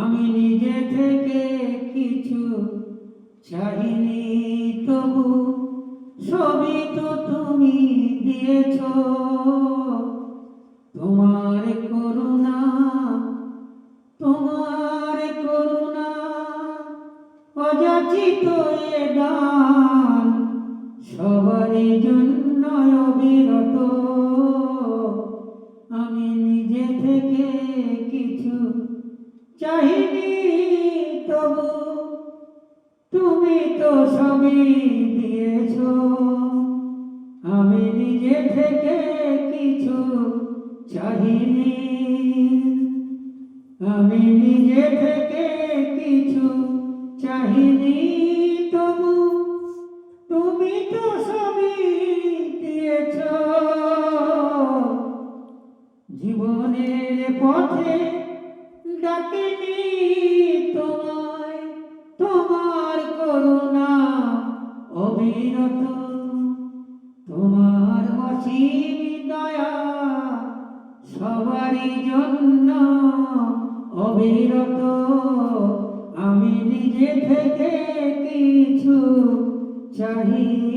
আমি নিজে থেকে কিছু চাইনি, তবু সবই তো তুমি দিয়েছ। তোমার করুণা তোমার করুণা, অযাচিত এ দান চাইনি তবু তুমি তো সবই দিয়েছ। আমি নিজে থেকে কিছু চাইনি। আমি নিজে থেকে কিছু চাইনি তবু তুমি তো সবই দিয়েছ। জীবনের পথে অবিরত তোমার অসীম দয়া সবারই জন্য অবিরত। আমি নিজে থেকে কিছু চাহিনি